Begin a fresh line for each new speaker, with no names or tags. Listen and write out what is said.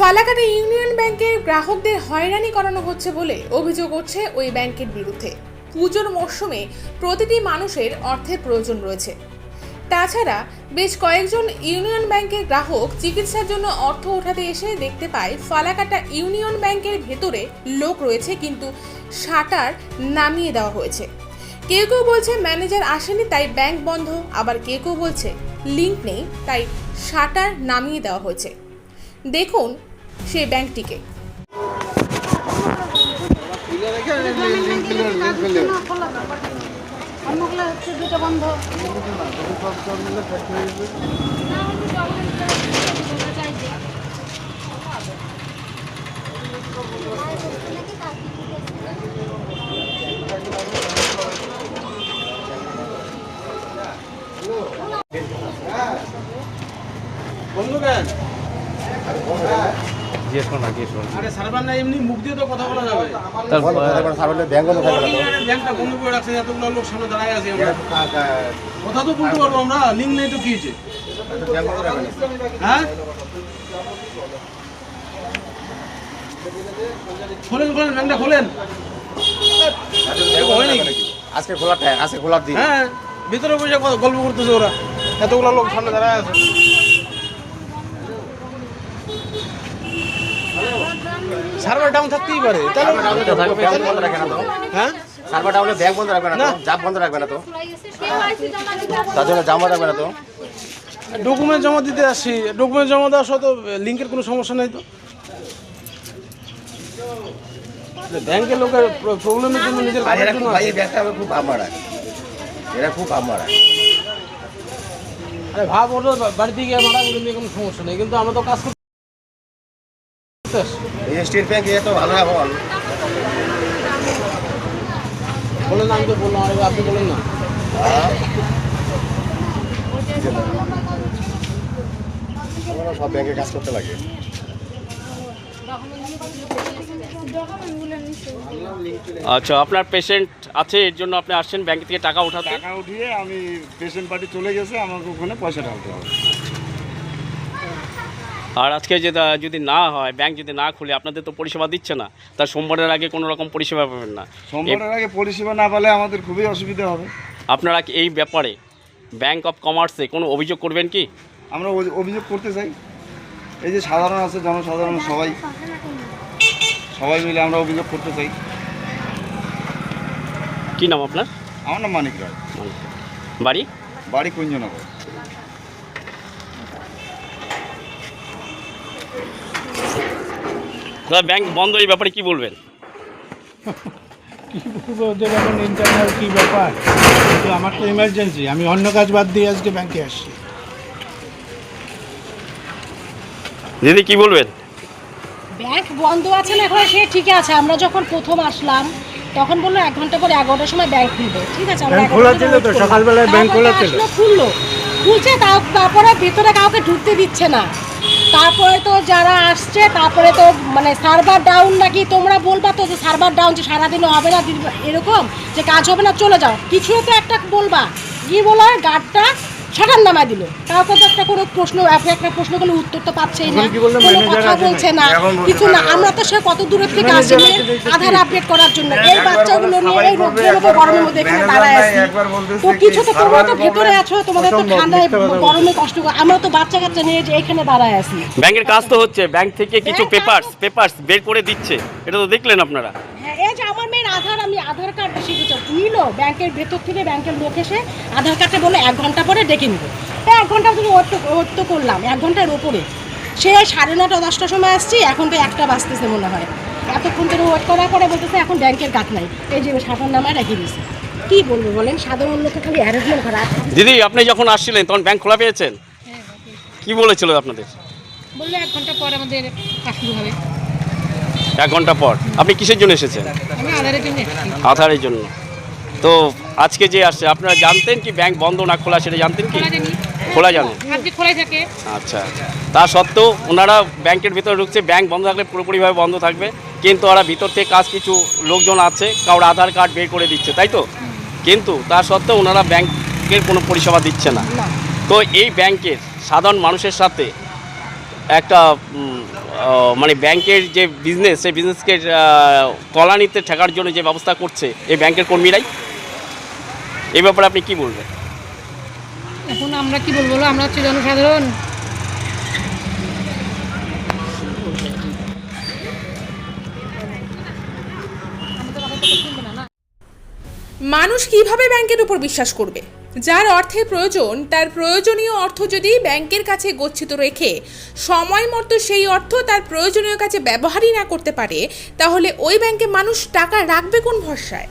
Falakata union ব্যাংকের গ্রাহকদের হয়রানি করানো হচ্ছে বলে অভিযোগ উঠছে ওই ব্যাংকের বিরুদ্ধে। পুজোর মরশুমে প্রতিটি মানুষের অর্থের প্রয়োজন রয়েছে। তাছাড়া বেশ কয়েকজন ইউনিয়ন ব্যাংকের গ্রাহক চিকিৎসার জন্য অর্থ ওঠাতে এসে দেখতে পায়, ফালাকাটা ইউনিয়ন ব্যাংকের ভেতরে লোক রয়েছে কিন্তু শাটার নামিয়ে দেওয়া হয়েছে। কেউ কেউ বলছে ম্যানেজার আসেনি, তাই ব্যাংক বন্ধ। আবার কেউ কেউ বলছে লিঙ্ক নেই, তাই শাটার নামিয়ে দেওয়া হয়েছে। দেখুন সেই ব্যাংকটিকে।
অন্যগুলো হচ্ছে দুটো বন্ধ
বন্ধু কেন
জিজ্ঞেস করুন না জিজ্ঞেস করুন
আরে সার্ভার না এমনি মুখ দিয়ে তো কথা বলা যাবে।
তার
ব্যাংকটা বন্ধ করে রাখছে এতগুলো লোক সামনে দাঁড়ায় আছি আমরা কথা তো বলতে পারব আমরা লিঙ্ক নেই তো কি হয়েছে? হ্যাঁ? খোলেন খোলেন ব্যাংকটা খোলেন।
আজকে খোলা দিন।
হ্যাঁ ভিতরে বসে গল্প করতেছে ওরা। এতগুলো লোক সামনে দাঁড়ায় আছে। সার্ভার ডাউন থাকতেই পারে। তাহলে
ব্যাংক বন্ধ রাখবে না তো।
হ্যাঁ?
সার্ভার ডাউনে ব্যাংক বন্ধ রাখবে না তো?
না।
জাপ বন্ধ রাখবে না তো? তার জন্য জামা রাখবে না তো?
ডকুমেন্ট জমা দিতে আসছি ডকুমেন্ট জমা দেওয়ার সাথে লিঙ্কের কোনো সমস্যা নেই তো? ব্যাংকের লোকের প্রবলেমের জন্য নিজের
এরা খুব
জন্য
ভাই এই ব্যাংকটা খুব আমরা এরা খুব আমরা
আরে ভাব ওটা বাড়িতে গিয়ে মারা কোনো সমস্যা নেই কিন্তু আমরা তো কাজ
স্টেট ব্যাংক ভালো
বলেন আমি তো বললাম আরে আপনি বলেন না।
সব ব্যাংকে কাজ করতে লাগে।
আচ্ছা আপনার পেশেন্ট আছে এর জন্য আপনি আসছেন ব্যাংক থেকে টাকা উঠাতে?
টাকা উঠিয়ে আমি পেশেন্ট পার্টি চলে গেছে আমাকে ওখানে পয়সা ঢালতে হবে।
আর আজকে যদি না হয় ব্যাংক যদি না খুলে আপনাদের তো পরিষেবা দিচ্ছে না। তার সোমবারের আগে কোনো রকম পরিষেবা পাবেন না।
সোমবারের আগে পরিষেবা না পেলে আমাদের খুবই অসুবিধা হবে।
আপনারা কি এই ব্যাপারে ব্যাংক অফ কমার্সে কোনো অভিযোগ করবেন কি?
আমরা অভিযোগ করতে চাই। এই যে সাধারণ আছে জনসাধারণ সবাই। সবাই মিলে আমরা অভিযোগ করতে চাই।
কি নাম আপনার?
আমার নাম মানিক রায়।
বাড়ি?
বাড়ি কুঞ্জনগর।
দাদা ব্যাংক বন্ধ এই ব্যাপারে কি বলবেন?
কি বলব ওদের এখন ইন্টারনাল কী ব্যাপার? কিন্তু আমার তো ইমার্জেন্সি আমি অন্য কাজ বাদ দিয়ে আজকে ব্যাংকে আসছি।
দিদি কি বলবেন?
ব্যাংক বন্ধ আছে না এখন সে ঠিক আছে। আমরা যখন প্রথম আসলাম তখন বলল এক ঘণ্টা পরে এগারোটার সময় ব্যাংক খুলবে। ঠিক আছে আমরা
ব্যাংক খোলা ছিল তো, সকালবেলায় ব্যাংক
তারপরে
খোলা ছিল।
খুললো। খুলছে তাও- তারপরে ভেতরে কাউকে ঢুকতে দিচ্ছে না। তারপরে তো যারা আসছে, তারপরে তো মানে সার্ভার ডাউন নাকি তোমরা বলবা তো যে সার্ভার ডাউন যে সারাদিনও হবে না এরকম যে কাজ হবে না, চলে যাও। কিছু তো একটা বলবা। কি বলা গার্ডটা নামায় দিল। কাউকে তো একটা কোনো প্রশ্ন একটা প্রশ্ন করলে উত্তর তো পাচ্ছেই না। কোনো কথা বলছে না। কিছু না। আমরা তো সে কত দূরের থেকে
আসে
আধার আপডেট করার জন্য। এই বাচ্চাগুলো নিয়ে এই রোদ্রের গরমের মধ্যে এখানে দাঁড়ায় আছি। তো কিছু তো তোমরা তো ভেতরে আছো তোমাদের তো ঠান্ডায়। গরমে কষ্ট আমরা তো বাচ্চা কাচ্চা নিয়ে যে এখানে দাঁড়ায় আছি।
ব্যাংকের কাজ তো হচ্ছে ব্যাংক থেকে কিছু পেপারস পেপারস বের করে দিচ্ছে। এটা তো দেখলেন আপনারা।
হ্যাঁ এই যে আধার আমি আধার কার্ড শিখেছি নিল ব্যাংকের ভেতর থেকে ব্যাংকের লোক এসে আধার কার্ডটা বলে এক ঘণ্টা পরে ডেকে নিব। তা এক ঘণ্টা তুমি ওয়েট তো- করলাম এক ঘণ্টার ওপরে। সে সাড়ে নটা দশটার সময় আসছি এখন তো একটা বাঁচতেছে মনে হয়। এতক্ষণ ধরে ওয়েট করার পরে বলতেছে এখন ব্যাংকের কাজ নাই। এই যে সাধারণ নামায় রেখে দিয়েছে। কি বলব বলেন? সাধারণ লোকে খালি অ্যারেঞ্জমেন্ট করা।
দিদি আপনি যখন আসছিলেন তখন ব্যাংক খোলা পেয়েছেন? কি বলেছিল আপনাদের?
বলল এক ঘণ্টা পর আমাদের কাজ শুরু হবে।
এক ঘণ্টা পর। আপনি কিসের জন্য এসেছেন?
আধারের জন্য
তো আজকে যে আসছে আপনারা জানতেন কি ব্যাংক বন্ধ না খোলা সেটা জানতেন কি?
খোলা জানি।
খোলা জানেন। আচ্ছা। তা সত্ত্বেও ওনারা ব্যাংকের ভিতরে ঢুকছে ব্যাংক বন্ধ থাকলে পুরোপুরিভাবে বন্ধ থাকবে। কিন্তু ওরা ভিতর থেকে কাজ কিছু লোকজন আছে কারোর আধার কার্ড বের করে দিচ্ছে তাই তো? কিন্তু তা সত্ত্বেও ওনারা ব্যাংকের কোনো পরিষেবা দিচ্ছে না। তো এই ব্যাংকের সাধারণ মানুষের সাথে একটা মানে ব্যাংকের যে বিজনেস সেই বিজনেসকে তলানিতে ঠেকার জন্য যে ব্যবস্থা করছে এই ব্যাংকের কর্মীরাই এই ব্যাপারে আপনি কি বলবেন?
এখন আমরা কি বলব আমরা হচ্ছে জনসাধারণ।
মানুষ কীভাবে ব্যাংকের উপর বিশ্বাস করবে? যার অর্থে প্রয়োজন, তার প্রয়োজনীয় অর্থ যদি ব্যাংকের কাছে গচ্ছিত রেখে সময় মতো সেই অর্থ তার প্রয়োজনীয় কাছে ব্যবহারই না করতে পারে, তাহলে ওই ব্যাংকে মানুষ টাকা রাখবে কোন ভরসায়?